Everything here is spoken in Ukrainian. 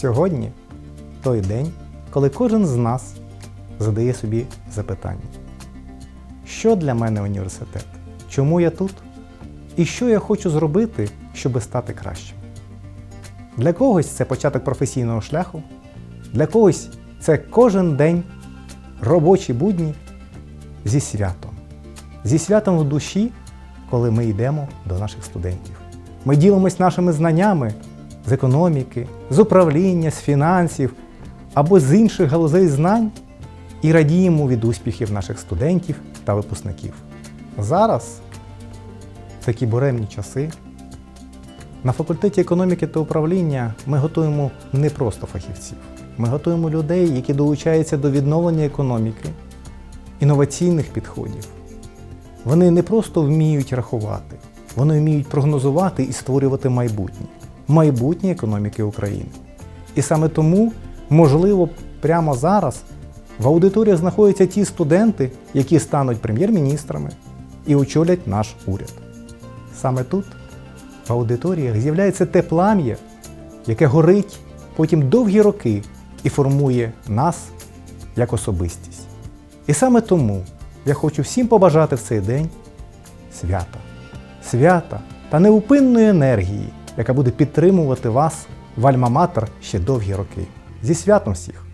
Сьогодні той день, коли кожен з нас задає собі запитання: що для мене університет? Чому я тут? І що я хочу зробити, щоб стати кращим? Для когось це початок професійного шляху, для когось це кожен день робочі будні зі святом. Зі святом в душі, коли ми йдемо до наших студентів. Ми ділимось нашими знаннями з економіки, з управління, з фінансів або з інших галузей знань і радіємо від успіхів наших студентів та випускників. Зараз, в такі буремні часи, на факультеті економіки та управління ми готуємо не просто фахівців. Ми готуємо людей, які долучаються до відновлення економіки, інноваційних підходів. Вони не просто вміють рахувати, вони вміють прогнозувати і створювати майбутнє, майбутнє економіки України. І саме тому, можливо, прямо зараз в аудиторії знаходяться ті студенти, які стануть прем'єр-міністрами і очолять наш уряд. Саме тут, в аудиторіях, з'являється те плам'я, яке горить потім довгі роки і формує нас як особистість. І саме тому я хочу всім побажати в цей день свята, свята та неупинної енергії, яка буде підтримувати вас в Альма-Матер ще довгі роки. Зі святом всіх!